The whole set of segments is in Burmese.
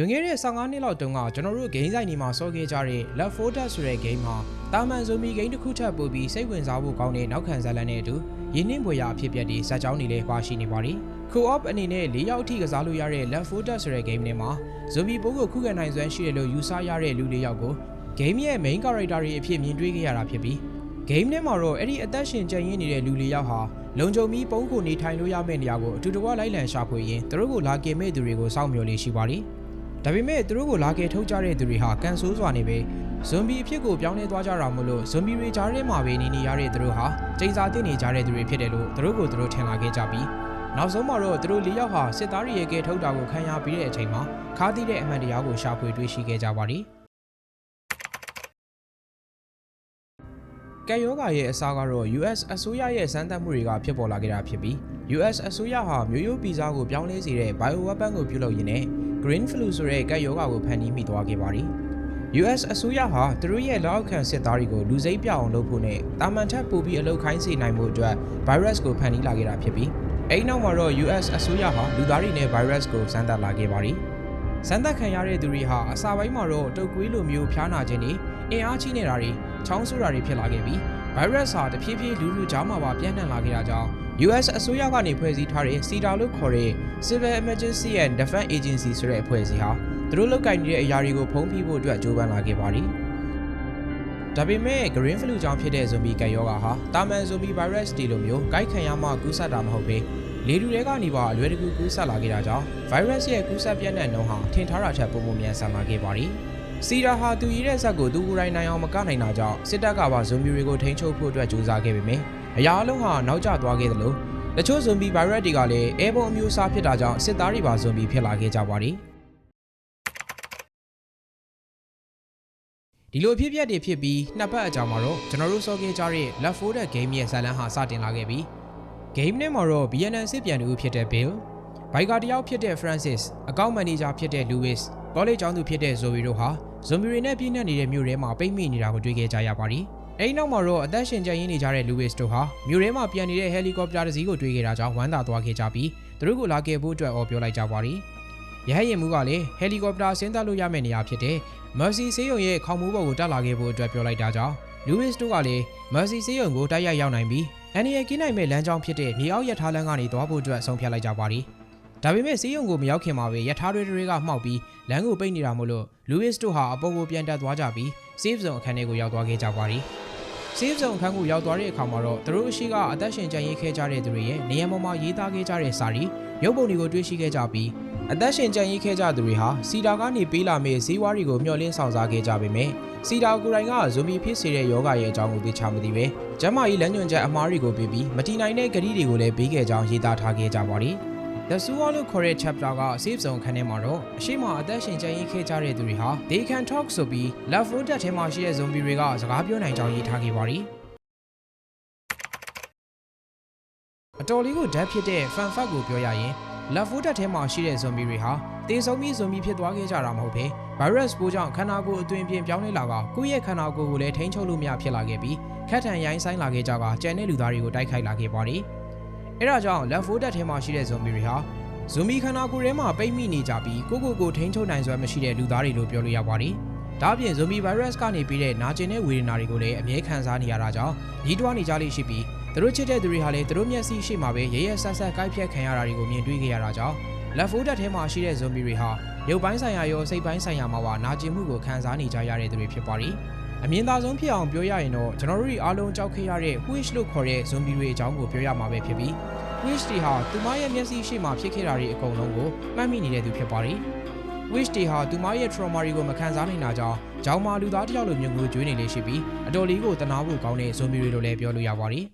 လွန်ခဲ့တဲ့15နှစ်လောက်တုန်းကကျွန်တော်တို့ဂိမ်းဆိုင်တွေမှာဆော့ခဲ့ကြတဲ့ Left 4 Dead ဆိုတဲ့ဂိမ်းမှာတာမန်ဇိုမီဂိမ်းတစ်ခုထပ်ပို့ပြီးစိတ်ဝင်စားဖို့ကောင်းတဲ့နောက်ခံဇာတ်လမ်းနဲ့အတူရင်းနှင်းပွေရာအဖြစ်အပျက်တွေဇာတ်ကြောင်းတွေလည်းပါရှိနေပါတယ်။ Co-op အနေနဲ့၄ယောက်အထိကစားလို့ရတဲ့ Left 4 Dead ဆိုတဲ့ဂိမ်းထဲမှာဇိုမီပိုးကိုခုခံနိုင်စွမ်းရှိတယ်လို့ယူဆရတဲ့လူ၄ယောက်ကိုဂိမ်းရဲ့ main character တွေအဖြစ်မြင်တွေ့ခဲ့ရတာဖြစ်ပြီးဂိမ်းထဲမှာတော့အဲ့ဒီအသက်ရှင်ကြံ့ရင်းနေတဲ့လူ၄ယောက်ဟာလုံခြုံပြီးပုံးကိုနေထိုင်လို့ရမယ့်နေရာကိုအတူတကွလိုက်လံရှာဖွေရင်းသူတို့ကိုလာကင်မဲ့သူတွေကိုစောင့်မျှော်လေးရှိပါတယ်။ ဒါပေမဲ့သူတို့ကိုလာကယ်ထုတ်ကြတဲ့သူတွေဟာကန်ဆိုးစွာနေပဲဇွန်ဘီအဖြစ်ကိုပြောင်းလဲသွားကြတာမို့လို့ဇွန်ဘီတွေကြားထဲမှာပဲနေနေရတဲ့သူတို့ဟာကျိန်စာတင်နေကြတဲ့သူတွေဖြစ်တယ်လို့သူတို့ကိုသူတို့ထင်လာခဲ့ကြပြီးနောက်ဆုံးမှာတော့သူတို့၄ယောက်ဟာစစ်သားတွေရဲ့ကယ်ထုတ်တာကိုခံရပြီးတဲ့အချိန်မှာခါးသီးတဲ့အမှန်တရားကိုရှာဖွေတွေ့ရှိခဲ့ကြပါတယ်။ကယ်ယောဂါရဲ့အစားကတော့ US အစိုးရရဲ့စမ်းသပ်မှုတွေကဖြစ်ပေါ်လာခဲ့တာဖြစ်ပြီး US အစိုးရဟာမျိုးရိုးဗီဇကိုပြောင်းလဲစေတဲ့ bioweapon ကိုပြုလုပ်ရင်းနဲ့ Green Flu ဆိုတဲ့ကက်ယောဂါကိုဖန်တီးမိသွားခဲ့ပါတယ်။ US အစိုးရဟာသူတို့ရဲ့လက်အောက်ခံစစ်သားတွေကိုလူစိမ့်ပြအောင်လုပ်ဖို့နဲ့တာမန်ထက်ပိုပြီးအလုပ်ခိုင်းစေနိုင်မှုအတွက် virus ကိုဖန်တီးလာခဲ့တာဖြစ်ပြီးအဲဒီနောက်မှာတော့ US အစိုးရဟာလူသားတွေနဲ့ virus ကိုစမ်းသပ်လာခဲ့ပါတယ်။စမ်းသပ်ခံရတဲ့သူတွေဟာအစာပိုင်းမှာတော့တုပ်ကွေးလိုမျိုးဖျားနာခြင်းတွေအင်အားကြီးနေတာတွေချောင်းဆိုးတာတွေဖြစ်လာခဲ့ပြီး virus ဟာတဖြည်းဖြည်းလူလူကြားမှာပါပြန့်နှံ့လာခဲ့တာကြောင့် US အစိုးရကနေဖွဲ့စည်းထားတဲ့ CEDAW လို့ခေါ်တဲ့ Civil Emergency and Defense Agency ဆိုတဲ့အဖွဲ့အစည်းဟာသူတို့လုပ်ကိုင်နေတဲ့အရာတွေကိုဖုံးဖိဖို့အတွက်ကြိုးပမ်းလာခဲ့ပါတယ်။ဒါပေမဲ့ Green Flu ကြောင့်ဖြစ်တဲ့ zombie ကပ်ရောဂါဟာတာမန် zombie virus တွေလိုမျိုးကိုက်ခံရမှကူးစက်တာမဟုတ်ဘဲလေတူတွေကနေပါအလွယ်တကူကူးစက်လာခဲ့တာကြောင့် virus ရဲ့ကူးစက်ပြန့်နှံ့နှုန်းဟာထင်ထားတာထက်ပိုမိုမြန်ဆန်လာခဲ့ပါတယ်။စီရာဟာသူရည်တဲ့ဇက်ကိုသူကိုယ်တိုင်နိုင်အောင်မကနိုင်တာကြောင့်စစ်တပ်ကပါဇွန်ဘီတွေကိုထိန်းချုပ်ဖို့အတွက်ကြိုးစားခဲ့ပေမယ့် အရာအလုံးဟာနောက်ကျသွားခဲ့သလိုတချို့ဇွန်ဘီဗိုင်းရပ်တွေကလည်းအဲဘုံအမျိုးအစားဖြစ်တာကြောင့်စစ်သားတွေပါဇွန်ဘီဖြစ်လာခဲ့ကြပါတယ်ဒီလိုအဖြစ်အပျက်တွေဖြစ်ပြီးနှစ်ပတ်အကြာမှာတော့ကျွန်တော်တို့စောခဲ့ကြတဲ့ Left 4 Dead Game ရဲ့ဇာတ်လမ်းဟာစတင်လာခဲ့ပြီး Game နဲ့မှာတော့ BNN စစ်ပြန်တူဖြစ်တဲ့ Bill ဘိုင်ကာတယောက်ဖြစ်တဲ့ Francis အကောင့်မန်နေဂျာဖြစ်တဲ့ Louis ကောလိပ်ကျောင်းသူဖြစ်တဲ့ Zoe တို့ဟာဇွန်ဘီတွေနဲ့ပြည့်နှက်နေတဲ့မြို့ထဲမှာပိတ်မိနေတာကိုတွေ့ခဲ့ကြရပါတယ်။ အဲဒီနောက်မှာတော့အသက်ရှင်ကျန်ရင်းနေကြတဲ့ Louis တို့ဟာမြို့ထဲမှာပြန်နေတဲ့ဟယ်လီကော်ပတာတစ်စီးကိုတွေ့ခဲ့တာကြောင့်ဝမ်းသာသွားခဲ့ကြပြီးသူတို့ကိုလာကယ်ဖို့အတွက်အော်ပြောလိုက်ကြပါတယ်။ရဟတ်ရင်မှုကလည်းဟယ်လီကော်ပတာဆင်းသက်လို့ရမယ့်နေရာဖြစ်တဲ့ Mercy ဆေးရုံရဲ့ခေါင်းမိုးပေါ်ကိုတက်လာခဲ့ဖို့အတွက်ပြောလိုက်တာကြောင့် Louis တို့ကလည်း Mercy ဆေးရုံကိုတိုက်ရိုက်ရောက်နိုင်ပြီးအန်နီယယ်ကင်းနိုင်မဲ့လမ်းကြောင်းဖြစ်တဲ့မြေအောက်ရထားလမ်းကနေသွားဖို့အတွက်ဆုံးဖြတ်လိုက်ကြပါတယ်။ဒါပေမဲ့ဆေးရုံကိုမရောက်ခင်မှာပဲရထားတွေတွေကမှောက်ပြီးလမ်းကိုပိတ်နေတာမို့လို့ Louis တို့ဟာအပေါ်ကိုပြန်တက်သွားကြပြီး Safe Zone အခန်းထဲကိုရောက်သွားခဲ့ကြပါတ ယ်။ Safe Zone အခန်းကိုရောက်သွားတဲ့အခါမှာတော့သူတို့အရှိကအသက်ရှင်ကျန်ရစ်ခဲ့ကြတဲ့သူတွေရဲ့နေရာပေါ်မှာရေးသားခဲ့ကြတဲ့စာရီရုပ်ပုံတွေကိုတွေ့ရှိခဲ့ကြပြီးအသက်ရှင်ကျန်ရစ်ခဲ့ကြသူတွေဟာစီတာကနေပေးလာမယ့်ဈေးဝါးတွေကိုမျှော်လင့်ဆောင်စားခဲ့ကြပေမယ့်စီတာကိုယ်တိုင်ကဇိုမီဖြစ်စေတဲ့ယောဂရဲ့အကြောင်းကိုသိချမသိပဲကျမ်းမာရေးလမ်းညွှန်ချက်အမှားတွေကိုပေးပြီးမတီနိုင်တဲ့ဂရီတွေကိုလည်းပေးခဲ့ကြောင်းရေးသားထားခဲ့ကြပါတယ်။ The Suwa လို့ခေါ်တဲ့ chapter က save zone ခန်းထဲမှာတော့အရှိမအသက်ရှင်ကျန်ရစ်ခဲ့ကြတဲ့သူတွေဟာ they can talk ဆိုပြီး left 4 dead ထဲမှာရှိတဲ့ zombie တွေကစကားပြောနိုင်ကြောင်းရေးထားခဲ့ပါတယ်အတော်လေးကိုဓာတ်ဖြစ်တဲ့ fan fact ကိုပြောရရင် left 4 dead ထဲမှာရှိတဲ့ zombie တွေဟာတေဆုံးပြီး zombie ဖြစ်သွားခဲ့ကြတာမဟုတ်ဘဲ virus ပိုးကြောင့်ခန္ဓာကိုယ်အတွင်ပြင်ပြောင်းလဲလာကကိုယ့်ရဲ့ခန္ဓာကိုယ်ကိုလည်းထိန်းချုပ်လို့မရဖြစ်လာခဲ့ပြီးခက်ထန်ရိုင်းဆိုင်လာခဲ့ကြကကြံတဲ့လူသားတွေကိုတိုက်ခိုက်လာခဲ့ပါတယ်။ အဲဒါကြောင့် left 4 dead ထဲမှာရှိတဲ့ zombie တွေဟာ zombie ခန္ဓာကိုယ်ထဲမှာပိတ်မိနေကြပြီးကိုကိုကိုထိန်းချုပ်နိုင်စွမ်းမရှိတဲ့လူသားတွေလို့ပြောလို့ရပါတယ်။ဒါ့အပြင် zombie virus ကနေပြီးတဲ့နာကျင်တဲ့ဝေဒနာတွေကိုလည်းအမြဲခံစားနေရတာကြောင့်ညီးတွားနေကြလိမ့်ရှိပြီးသူတို့ချစ်တဲ့သူတွေဟာလည်းသူတို့မျက်စိရှိမှပဲရရဆက်ဆက်ကိုက်ဖြတ်ခံရတာတွေကိုမြင်တွေ့ခဲ့ရတာကြောင့် left 4 dead ထဲမှာရှိတဲ့ zombie တွေဟာရုပ်ပိုင်းဆိုင်ရာရောစိတ်ပိုင်းဆိုင်ရာမှာပါနာကျင်မှုကိုခံစားနေကြရတဲ့သူတွေဖြစ်ပါတယ်။ အမြင်သာဆုံးဖြစ်အောင်ပြောရရင်တော့ကျွန်တော်တို့အားလုံးကြောက်ခဲ့ရတဲ့ wish လို့ခေါ်တဲ့ zombie တွေအကြောင်းကိုပြောရမှာပဲဖြစ်ပြီး wish တွေဟာသူမရဲ့မျက်စိရှိမှဖြစ်ခဲ့တာတွေအကုန်လုံးကိုမှတ်မိနေတဲ့သူဖြစ်ပါတယ်။ wish တွေဟာသူမရဲ့ trauma တွေကိုမခံစားနိုင်တာကြောင့်ကြောင်မာလူသားတစ်ယောက်လိုမျိုးကိုကျွေးနေလေရှိပြီးအတော်လေးကိုတနာဖို့ကောင်းတဲ့ zombie တွေလို့လည်းပြောလို့ရပါတယ်။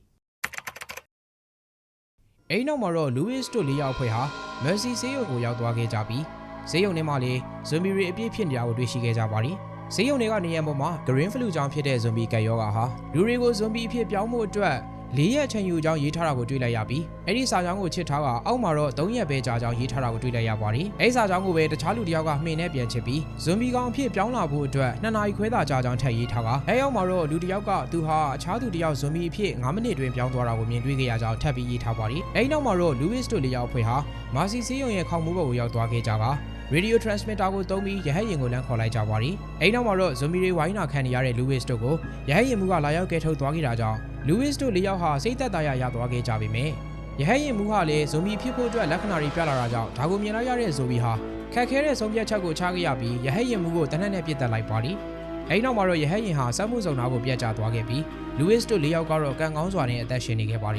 အဲ့နောက်မှာတော့ Louis တို့လေးယောက်ဖွဲ့ဟာ Mercy ဆေးရုံကိုရောက်သွားခဲ့ကြပြီးဈေးရုံထဲမှာလည်း zombie တွေအပြည့်ဖြစ်နေတာကိုတွေ့ရှိခဲ့ကြပါတယ်။ ဈေးရုံတွေကနေရန်ပေါ်မှာ Green Flu ကြောင့်ဖြစ်တဲ့ zombie ကပ်ရောဂါဟာလူတွေကို zombie အဖြစ်ပြောင်းဖို့အတွက်၄ရက်ချိန်ယူကြောင်းရေးထားတာကိုတွေ့လိုက်ရပြီးအဲ့ဒီစာကြောင်းကိုချစ်ထားကအောက်မှာတော့၃ရက်ပဲကြာကြောင်းရေးထားတာကိုတွေ့လိုက်ရပါတယ်။အဲ့ဒီစာကြောင်းကိုပဲတခြားလူတစ်ယောက်ကမှင်နဲ့ပြန်ချစ်ပြီးဇွန်ဘီကောင်အဖြစ်ပြောင်းလာဖို့အတွက်နှစ်နာရီခွဲသာကြာကြောင်းထပ်ရေးထားကအဲရောက်မှာတော့လူတစ်ယောက်ကသူဟာအခြားသူတစ်ယောက်ဇွန်ဘီအဖြစ်9မိနစ်တွင်ပြောင်းသွားတာကိုမြင်တွေ့ခဲ့ရကြောင်းထပ်ပြီးရေးထားပါတယ်။အဲ့ဒီနောက်မှာတော့လူးဝစ်တို့လေးယောက်အဖွဲ့ဟာမာစီစီယုံရဲ့ခေါင်းမိုးပေါ်ကိုရောက်သွားခဲ့ကြက radio transmitter ကိုသုံးပြီးရဟတ်ယာဉ်ကိုလမ်းခေါ်လိုက်ကြပါတယ်။အဲဒီနောက်မှာတော့ zombie တွေဝိုင်းနာခံနေရတဲ့ Lewis တို့ကိုရဟတ်ယာဉ်မှူးကလာရောက်ကဲထုတ်သွားခဲ့တာကြောင့် Lewis တို့လေးယောက်ဟာစိတ်သက်သာရရသွားခဲ့ကြပေမယ့်ရဟတ်ယာဉ်မှူးကလည်း zombie ဖြစ်ဖို့အတွက်လက္ခဏာတွေပြလာတာကြောင့်ဒါကိုမြင်လိုက်ရတဲ့ zombie ဟာခက်ခဲတဲ့ဆုံးဖြတ်ချက်ကိုချခဲ့ရပြီးရဟတ်ယာဉ်မှူးကိုတနက်နဲ့ပြစ်တက်လိုက်ပါတယ်။အဲဒီနောက်မှာတော့ရဟတ်ယာဉ်ဟာစက်မှုစုံနာကိုပြတ်ကျသွားခဲ့ပြီး Lewis တို့လေးယောက်ကတော့ကံကောင်းစွာနဲ့အသက်ရှင်နေခဲ့ပါ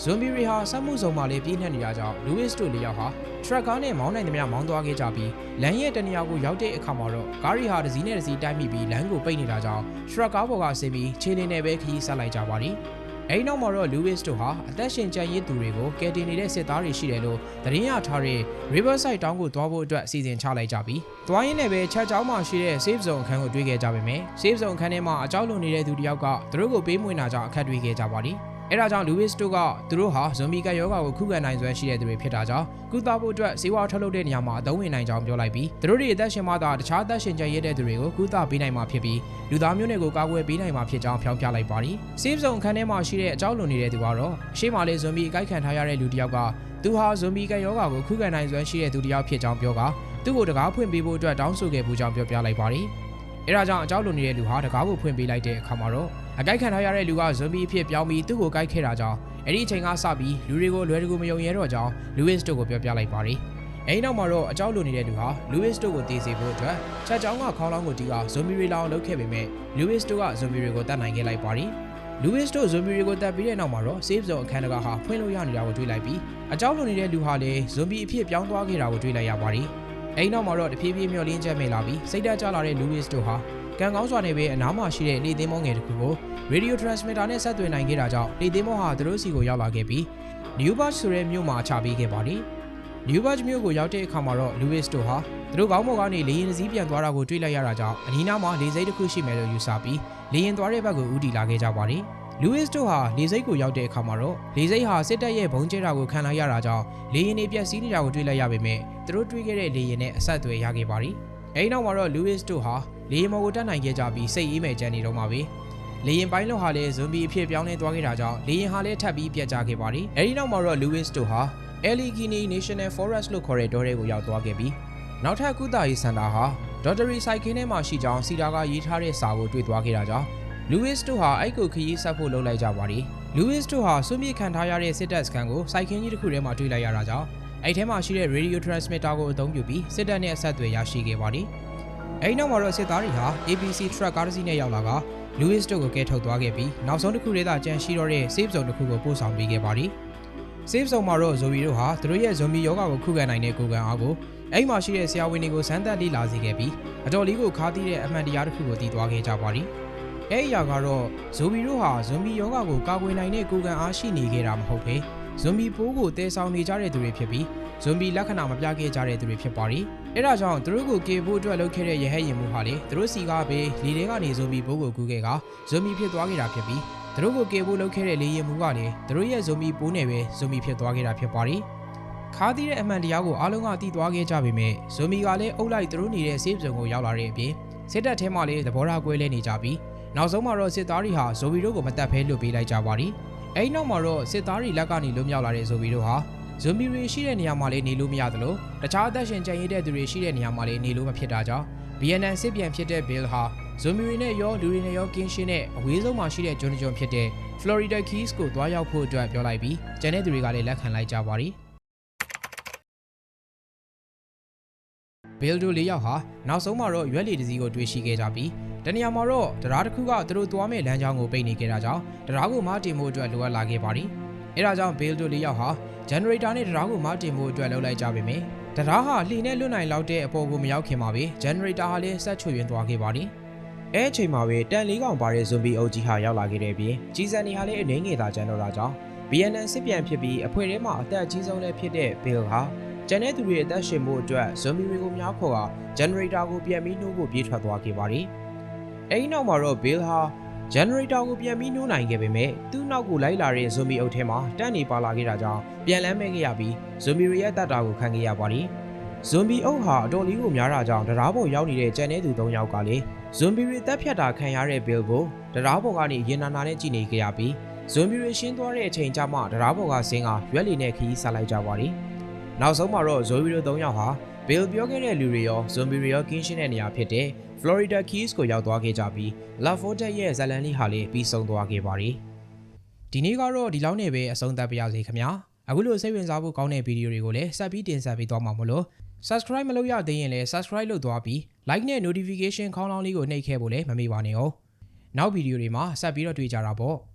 တယ်။ zombie တွေဟာစက်မှုစုံမှာလေးပြင်းထန်နေကြကြောင်း Lewis တို့လေးယောက်ဟာ truck ကားနဲ့မောင်းနိုင်သမျှမောင်းသွားခဲ့ကြပြီးလမ်းရဲ့တနေရာကိုရောက်တဲ့အခါမှာတော့ကားရီဟာတစ်စီးနဲ့တစ်စီးတိုက်မိပြီးလမ်းကိုပိတ်နေတာကြောင့် truck ကားပေါ်ကဆင်းပြီးခြေလင်းနဲ့ပဲခရီးဆက်လိုက်ကြပါတယ်။အဲဒီနောက်မှာတော့ Lewis တို့ဟာအသက်ရှင်ကျန်ရစ်သူတွေကိုကယ်တင်နေတဲ့စစ်သားတွေရှိတယ်လို့သတင်းရထားတဲ့ Riverside တောင်းကိုသွားဖို့အတွက်အစီအစဉ်ချလိုက်ကြပြီးသွားရင်းနဲ့ပဲချက်ချောင်းမှာရှိတဲ့ safe zone အခန်းကိုတွေ့ခဲ့ကြပါမယ်။ safe zone အခန်းထဲမှာအကြောက်လွန်နေတဲ့သူတစ်ယောက်ကသူတို့ကိုပေးမွေးတာကြောင့်အခက်တွေ့ခဲ့ကြပါတယ်။ အဲဒါကြောင့် Lewis တို့ကသူတို့ဟာဇွန်ဘီကပ်ယောဂါကိုခုခံနိုင်စွမ်းရှိတဲ့သူတွေဖြစ်တာကြောင့်ကုသဖို့အတွက်စေဝါထုတ်လုပ်တဲ့နေရာမှာအသုံးဝင်နိုင်ကြောင်းပြောလိုက်ပြီးသူတို့တွေအသက်ရှင်မှသာတခြားအသက်ရှင်ကျန်ရတဲ့သူတွေကိုကုသပေးနိုင်မှာဖြစ်ပြီးလူသားမျိုးနွယ်ကိုကာကွယ်ပေးနိုင်မှာဖြစ်ကြောင်းဖြောင်းပြလိုက်ပါတယ်။ Safe Zone အခန်းထဲမှာရှိတဲ့အကြောက်လွန်နေတဲ့သူကတော့အရှိမလေးဇွန်ဘီအကိုက်ခံထားရတဲ့လူတစ်ယောက်ကသူဟာဇွန်ဘီကပ်ယောဂါကိုခုခံနိုင်စွမ်းရှိတဲ့သူတစ်ယောက်ဖြစ်ကြောင်းပြောကသူ့ကိုတကားဖွင့်ပေးဖို့အတွက်တောင်းဆိုခဲ့ပူကြောင်းပြောပြလိုက်ပါတယ်။ အဲဒါကြောင့်အကြောက်လွန်နေတဲ့လူဟာတကားကိုဖွင့်ပေးလိုက်တဲ့အခါမှာတော့အကိုက်ခံထားရတဲ့လူကဇွန်ဘီအဖြစ်ပြောင်းပြီးသူ့ကိုကိုက်ခဲ့တာကြောင့်အဲ့ဒီအချိန်ကစပြီးလူတွေကိုလွယ်တကူမယုံရဲတော့ကြောင်းလူဝစ်တို့ကိုပြောပြလိုက်ပါတယ်။အဲဒီနောက်မှာတော့အကြောက်လွန်နေတဲ့လူဟာလူဝစ်တို့ကိုတည်စေဖို့အတွက်ချက်ချောင်းကခေါင်းလောင်းကိုတီးကဇွန်ဘီတွေလောင်လုပ်ခဲ့ပေမဲ့လူဝစ်တို့ကဇွန်ဘီတွေကိုတတ်နိုင်ခဲ့လိုက်ပါတယ်။လူဝစ်တို့ဇွန်ဘီတွေကိုတတ်ပြီးတဲ့နောက်မှာတော့ save zone အခန်းတကာဟာဖွင့်လို့ရနေတာကိုတွေ့လိုက်ပြီးအကြောက်လွန်နေတဲ့လူဟာလည်းဇွန်ဘီအဖြစ်ပြောင်းသွားခဲ့တာကိုတွေ့လိုက်ရပါတယ်။ အဲဒီနောက်မှာတော့တဖြည်းဖြည်းမျောလင်းချက်မဲ့လာပြီးစိတ်ဓာတ်ကျလာတဲ့လူဝစ်တို့ဟာကံကောင်းစွာနဲ့ပဲအနားမှာရှိတဲ့လေသိမ်းမောငယ်တစ်ခုကို radio transmitter နဲ့ဆက်သွယ်နိုင်ခဲ့တာကြောင့်လေသိမ်းမောဟာသူတို့စီကိုရောက်လာခဲ့ပြီး New Batch ဆိုတဲ့မြို့မှာချပေးခဲ့ပါတယ်။ New Batch မြို့ကိုရောက်တဲ့အခါမှာတော့ Lewis တို့ဟာသူတို့ကောင်းမော်ကနေလေရင်တစ်စီးပြန်သွားတာကိုတွေ့လိုက်ရတာကြောင့်အနီးနားမှာလေစိတ်တစ်ခုရှိမယ်လို့ယူဆပြီးလေရင်သွားတဲ့ဘက်ကိုဦးတည်လာခဲ့ကြပါတယ်။ Lewis တို့ဟာလေစိတ်ကိုရောက်တဲ့အခါမှာတော့လေစိတ်ဟာစစ်တပ်ရဲ့ဘုံကျဲတာကိုခံလိုက်ရတာကြောင့်လေရင်တွေပြက်စီးနေတာကိုတွေ့လိုက်ရပေမဲ့သူတို့တွေ့ခဲ့တဲ့လေရင်နဲ့အဆက်အသွယ်ရခဲ့ပါတယ်။အဲဒီနောက်မှာတော့ Lewis တို့ဟာလေရင်မော်ကိုတက်နိုင်ခဲ့ကြပြီးစိတ်အေးမဲ့ကြံနေတော့မှာပဲ။လေရင်ပိုင်းလောက်ဟာလည်းဇွန်ဘီအဖြစ်ပြောင်းလဲသွားခဲ့တာကြောင့်လေရင်ဟာလည်းထပ်ပြီးပြတ်ကျခဲ့ပါတယ်။အဲဒီနောက်မှာတော့ Lewis တို့ဟာ Allegheny National Forest လို့ခေါ်တဲ့တောထဲကိုရောက်သွားခဲ့ပြီးနောက်ထပ်ကုသရေးစင်တာဟာ Dottery Cycling ထဲမှာရှိကြောင်းစီတာကရေးထားတဲ့စာကိုတွေ့သွားခဲ့တာကြောင့် Lewis တို့ဟာအဲ့ကိုခရီးဆက်ဖို့လုပ်လိုက်ကြပါတယ်။ Lewis တို့ဟာစွန့်ပစ်ခံထားရတဲ့စစ်တပ်စခန်းကိုစိုက်ခင်းကြီးတစ်ခုထဲမှာတွေ့လိုက်ရတာကြောင့်အဲ့ထဲမှာရှိတဲ့ radio transmitter ကိုအသုံးပြုပြီးစစ်တပ်နဲ့အဆက်အသွယ်ရရှိခဲ့ပါတယ်။အဲ့နောက်မှာတော့စစ်သားတွေဟာ ABC truck ကားတစ်စီးနဲ့ရောက်လာက Lewis တို့ကိုကဲထုတ်သွားခဲ့ပြီးနောက်ဆုံးတစ်ခုတည်းသာကြန့်ရှိတော့တဲ့ safe zone တစ်ခုကိုပို့ဆောင်ပေးခဲ့ပါတယ်။ safe zone မှာတော့ zombie တို့ဟာသူတို့ရဲ့ zombie ယောဂကိုခုခံနိုင်တဲ့ကိုယ်ခံအားကိုအဲ့မှာရှိတဲ့ဆရာဝန်တွေကိုစမ်းသပ်လေ့လာစေခဲ့ပြီးအတော်လေးကိုခါးသီးတဲ့အမှန်တရားတစ်ခုကိုတည်သွားခဲ့ကြပါတယ်။ အဲ့အရာကတော့ zombie တို့ဟာ zombie ယောဂကိုကာကွယ်နိုင်တဲ့ကိုယ်ခံအားရှိနေခဲ့တာမဟုတ်ဘဲ zombie ပိုးကိုတည်ဆောင်နေကြတဲ့သူတွေဖြစ်ပြီး zombie လက္ခဏာမပြခဲ့ကြတဲ့သူတွေဖြစ်ပါတယ်။အဲ့ဒါကြောင့်သူတို့ကိုကေဖို့အတွက်လုပ်ခဲ့တဲ့ရဟတ်ရင်မှုဟာလေသူတို့စီကားပဲလေထဲကနေ zombie ပိုးကိုကူးခဲ့က zombie ဖြစ်သွားခဲ့တာဖြစ်ပြီးသူတို့ကိုကေဖို့လုပ်ခဲ့တဲ့လေရင်မှုကလည်းသူတို့ရဲ့ zombie ပိုးနဲ့ပဲ zombie ဖြစ်သွားခဲ့တာဖြစ်ပါတယ်။ခါးသီးတဲ့အမှန်တရားကိုအားလုံးကသိသွားခဲ့ကြပေမဲ့ဇိုမီကလည်းအုပ်လိုက်သူတို့နေတဲ့ safe zone ကိုရောက်လာတဲ့အပြင်စစ်တပ်ထဲမှာလည်းသဘောထားကွဲလဲနေကြပြီး နောက်ဆုံးမှာတော့စစ်သားတွေဟာဇိုဘီတို့ကိုမတတ်ဖဲလွတ်ပေးလိုက်ကြပါတယ်။အဲဒီနောက်မှာတော့စစ်သားတွေလက်ကနေလွတ်မြောက်လာတဲ့ဇိုဘီတို့ဟာဇွန်ဘီတွေရှိတဲ့နေရာမှာလည်းနေလို့မရသလိုတခြားအသက်ရှင်ကျန်ရစ်တဲ့သူတွေရှိတဲ့နေရာမှာလည်းနေလို့မဖြစ်တာကြောင့် BNN စစ်ပြန်ဖြစ်တဲ့ Bill ဟာဇွန်ဘီတွေနဲ့ရောလူတွေနဲ့ရောကင်းရှင်းတဲ့အဝေးဆုံးမှာရှိတဲ့ဂျွန်ဂျွန်ဖြစ်တဲ့ Florida Keys ကိုတွားရောက်ဖို့အတွက်ပြောလိုက်ပြီးကျန်တဲ့သူတွေကလည်းလက်ခံလိုက်ကြပါတယ်။ Bill တို့လေးယောက်ဟာနောက်ဆုံးမှာတော့ရွက်လီတစ်စီးကိုတွေ့ရှိခဲ့ကြပြီး တနေရာမှာတော့တရားတစ်ခုကသူတို့သွားမဲ့လမ်းကြောင်းကိုပိတ်နေခဲ့တာကြောင့်တရားကိုမတင်ဖို့အတွက်လိုအပ်လာခဲ့ပါတယ်။အဲဒါကြောင့် Bill တို့လေးယောက်ဟာ generator နဲ့တရားကိုမတင်ဖို့အတွက်လုပ်လိုက်ကြပေမယ့်တရားဟာလှီနဲ့လွတ်နိုင်လောက်တဲ့အပေါ်ကိုမရောက်ခင်မှာပဲ generator ဟာလည်းဆက်ချွေရင်းသွားခဲ့ပါတယ်။အဲအချိန်မှာပဲတန်လေးကောင်ပါတဲ့ zombie အုပ်ကြီးဟာရောက်လာခဲ့တဲ့ပြင်ကြီးစံနေဟာလည်းအနေငယ်သာကျန်တော့တာကြောင့် BNN စစ်ပြန်ဖြစ်ပြီးအဖွဲထဲမှာအသက်အကြီးဆုံးလည်းဖြစ်တဲ့ Bill ဟာကျန်တဲ့သူတွေအသက်ရှင်ဖို့အတွက် zombie တွေကိုများခေါ်က generator ကိုပြန်ပြီးနှိုးဖို့ပြေးထွက်သွားခဲ့ပါတယ်။ အဲဒီနောက်မှာတော့ Bill ဟာ generator ကိုပြန်ပြီးနှိုးနိုင်ခဲ့ပေမဲ့သူ့နောက်ကိုလိုက်လာတဲ့ zombie အုပ်ထဲမှာတန့်နေပါလာခဲ့တာကြောင့်ပြန်လမ်းမဲ့ခဲ့ရပြီး zombie တွေရဲ့တတ်တာကိုခံခဲ့ရပါတယ်။ zombie အုပ်ဟာအတော်လေးကိုများတာကြောင့်တရားပေါ်ရောက်နေတဲ့ကျန်တဲ့သူ၃ယောက်ကလည်း zombie တွေတက်ဖြတ်တာခံရတဲ့ Bill ကိုတရားပေါ်ကနေရင်နာနာနဲ့ကြည့်နေကြရပြီး zombie တွေရှင်းသွားတဲ့အချိန်ကျမှတရားပေါ်ကဆင်းကရွက်လီနဲ့ခီးဆက်လိုက်ကြပါတယ်။နောက်ဆုံးမှာတော့ zombie တို့၃ယောက်ဟာ Bill ပြောခဲ့တဲ့လူတွေရော zombie တွေရောကင်းရှင်းတဲ့နေရာဖြစ်တဲ့ Florida Keys ကိုရောက်သွားခဲ့ကြပြီး La Forte ရဲ့ဇာတ်လမ်းလေးဟာလည်းပြီးဆုံးသွားခဲ့ပါတယ်။ဒီနေ့ကတော့ဒီလောက်နဲ့ပဲအဆုံးသတ်ပါရစေခင်ဗျာ။အခုလိုစိတ်ဝင်စားဖို့ကောင်းတဲ့ဗီဒီယိုတွေကိုလည်းဆက်ပြီးတင်ဆက်ပေးသွားမှာမလို့ subscribe မလုပ်ရသေးရင်လည်း subscribe လုပ်သွားပြီး like နဲ့ notification ခေါင်းလောင်းလေးကိုနှိပ်ခဲ့ဖို့လည်းမမေ့ပါနဲ့ဟုတ်။နောက်ဗီဒီယိုတွေမှာဆက်ပြီးတော့တွေ့ကြတာပေါ့။